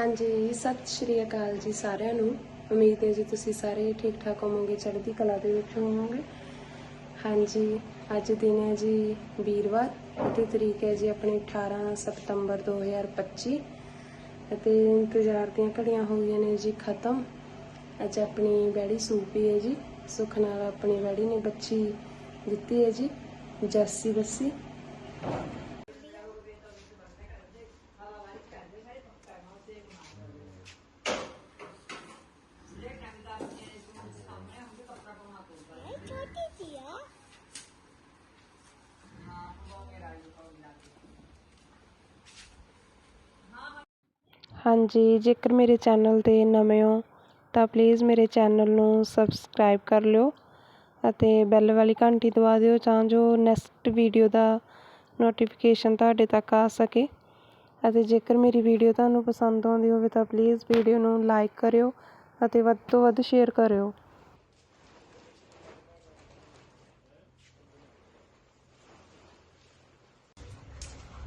ਹਾਂਜੀ, ਸਤਿ ਸ਼੍ਰੀ ਅਕਾਲ ਜੀ ਸਾਰਿਆਂ ਨੂੰ। ਉਮੀਦ ਹੈ ਜੀ ਤੁਸੀਂ ਸਾਰੇ ਠੀਕ ਠਾਕ ਹੋਵੋਗੇ, ਚੜ੍ਹਦੀ ਕਲਾ ਦੇ ਵਿੱਚ ਹੋਵੋਗੇ। ਹਾਂਜੀ, ਅੱਜ ਦਿਨ ਹੈ ਜੀ ਵੀਰਵਾਰ ਅਤੇ ਤਰੀਕ ਹੈ ਜੀ ਆਪਣੀ 18 ਸਤੰਬਰ 2025 ਅਤੇ ਇੰਤਜ਼ਾਰ ਦੀਆਂ ਘੜੀਆਂ ਹੋ ਗਈਆਂ ਨੇ ਜੀ ਖਤਮ। ਅੱਜ ਆਪਣੀ ਬੈੜੀ ਸੂਪੀ ਹੈ ਜੀ, ਸੁੱਖ ਨਾਲ ਆਪਣੀ ਬੈੜੀ ਨੇ ਬੱਚੀ ਦਿੱਤੀ ਹੈ ਜੀ ਜੱਸੀ ਬੱਸੀ। ਹਾਂਜੀ, ਜੇਕਰ ਮੇਰੇ ਚੈਨਲ ਤੇ ਨਵੇਂ ਹੋ, ਤਾਂ ਪਲੀਜ਼ ਮੇਰੇ ਚੈਨਲ ਨੂੰ ਸਬਸਕ੍ਰਾਈਬ ਕਰ ਲਿਓ ਅਤੇ ਬੈਲ ਵਾਲੀ ਘੰਟੀ ਦਬਾ ਦਿਓ ਤਾਂ ਜੋ ਨੈਕਸਟ ਵੀਡੀਓ ਦਾ ਨੋਟੀਫਿਕੇਸ਼ਨ ਤੁਹਾਡੇ ਤੱਕ ਆ ਸਕੇ। ਅਤੇ ਜੇਕਰ ਮੇਰੀ ਵੀਡੀਓ ਤੁਹਾਨੂੰ ਪਸੰਦ ਆਉਂਦੀ ਹੋਵੇ ਤਾਂ ਪਲੀਜ਼ ਵੀਡੀਓ ਨੂੰ ਲਾਈਕ ਕਰਿਓ ਅਤੇ ਵੱਧ ਤੋਂ ਵੱਧ ਸ਼ੇਅਰ ਕਰਿਓ।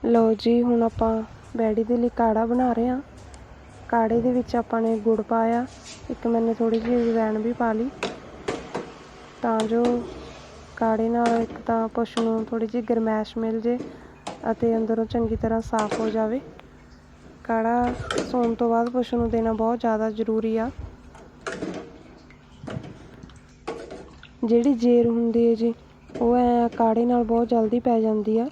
ਲਓ ਜੀ, ਹੁਣ ਆਪਾਂ ਬੈੜੀ ਦੇ ਲਈ ਕਾੜਾ ਬਣਾ ਰਹੇ ਹਾਂ। ਕਾੜੇ ਦੇ ਵਿੱਚ ਆਪਾਂ ਨੇ ਗੁੜ ਪਾਇਆ। ਇੱਕ ਮੈਨੇ ਥੋੜੀ ਜਿਹੀ ਅਜਵਾਇਣ ਵੀ ਪਾ ਲਈ। ਤਾਂ ਜੋ ਕਾੜੇ ਨਾਲ ਇੱਕ ਤਾਂ ਪਸ਼ੂ ਨੂੰ ਥੋੜੀ ਜਿਹੀ ਗਰਮੈਸ਼ ਮਿਲ ਜੇ ਅਤੇ ਅੰਦਰੋਂ ਚੰਗੀ ਤਰ੍ਹਾਂ ਸਾਫ਼ ਹੋ ਜਾਵੇ। ਕਾੜਾ ਸੌਣ ਤੋਂ ਬਾਅਦ ਪਸ਼ੂ ਨੂੰ ਦੇਣਾ ਬਹੁਤ ਜ਼ਿਆਦਾ ਜ਼ਰੂਰੀ ਆ। ਜਿਹੜੀ ਜੇਰ ਹੁੰਦੀ ਹੈ ਜੀ, ਉਹ ਐ ਕਾੜੇ ਨਾਲ ਬਹੁਤ ਜਲਦੀ ਪੈ ਜਾਂਦੀ ਆ।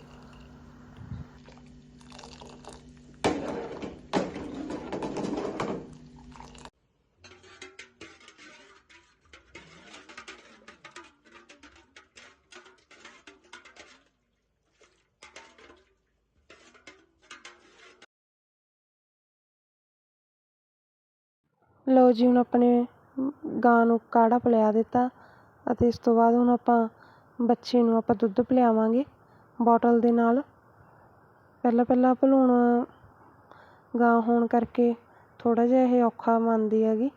ਲਓ ਜੀ, ਹੁਣ ਆਪਣੇ ਗਾਂ ਨੂੰ ਕਾੜਾ ਪਿਲਾ ਦਿੱਤਾ ਅਤੇ ਇਸ ਤੋਂ ਬਾਅਦ ਹੁਣ ਆਪਾਂ ਬੱਚੇ ਨੂੰ ਆਪਾਂ ਦੁੱਧ ਪਿਲਾਵਾਂਗੇ ਬੋਟਲ ਦੇ ਨਾਲ। ਪਹਿਲਾਂ ਪਹਿਲਾਂ ਭਲੂਣ ਗਾਂ ਹੋਣ ਕਰਕੇ ਥੋੜ੍ਹਾ ਜਿਹਾ ਇਹ ਔਖਾ ਮੰਨਦੀ ਹੈਗੀ।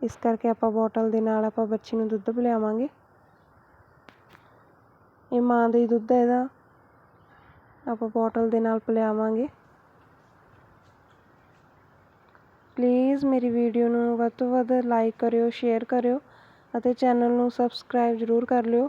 ਇਸ ਕਰਕੇ ਆਪਾਂ ਬੋਟਲ ਦੇ ਨਾਲ ਆਪਾਂ ਬੱਚੇ ਨੂੰ ਦੁੱਧ ਪਿਲਾਵਾਂਗੇ। ਇਹ ਮਾਂ ਦਾ ਹੀ ਦੁੱਧ ਹੈ ਇਹਦਾ। ਆਪਾਂ ਬੋਟਲ ਦੇ ਨਾਲ ਪਿਲਾਵਾਂਗੇ। ਪਲੀਜ਼ ਮੇਰੀ ਵੀਡੀਓ ਨੂੰ ਵੱਧ ਤੋਂ ਵੱਧ ਲਾਈਕ ਕਰਿਓ ਸ਼ੇਅਰ ਕਰਿਓ ਅਤੇ ਚੈਨਲ ਨੂੰ ਸਬਸਕ੍ਰਾਈਬ ਜ਼ਰੂਰ ਕਰ ਲਿਓ।